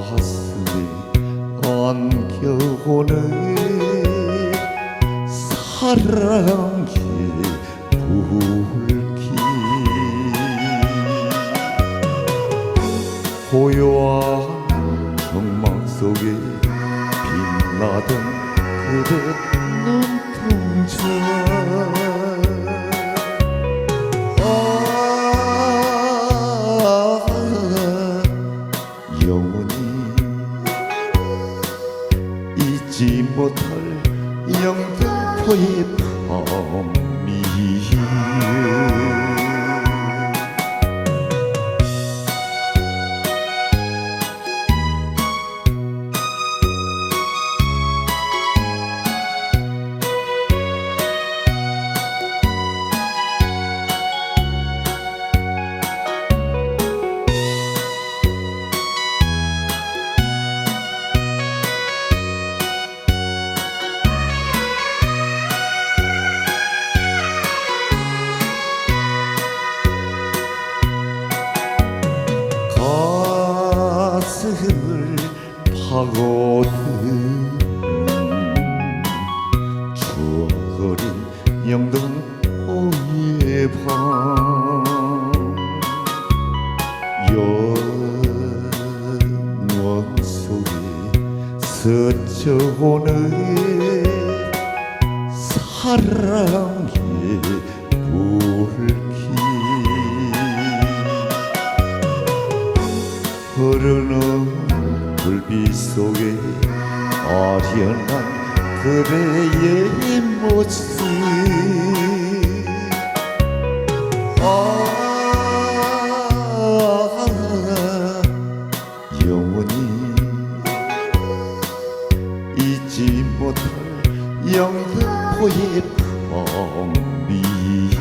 가슴에 안겨오는 사랑의 불길 고요한 정막 속에 빛나던 그대 눈동자 못할 영등포의 밤이 가슴을 파고드는 추억거린 영등포의 밤 영원 속에 스쳐오는 사랑 흐르는 불빛 속에 아련한 그대의 모습. 아 영원히 잊지 못할 영등포의 밤이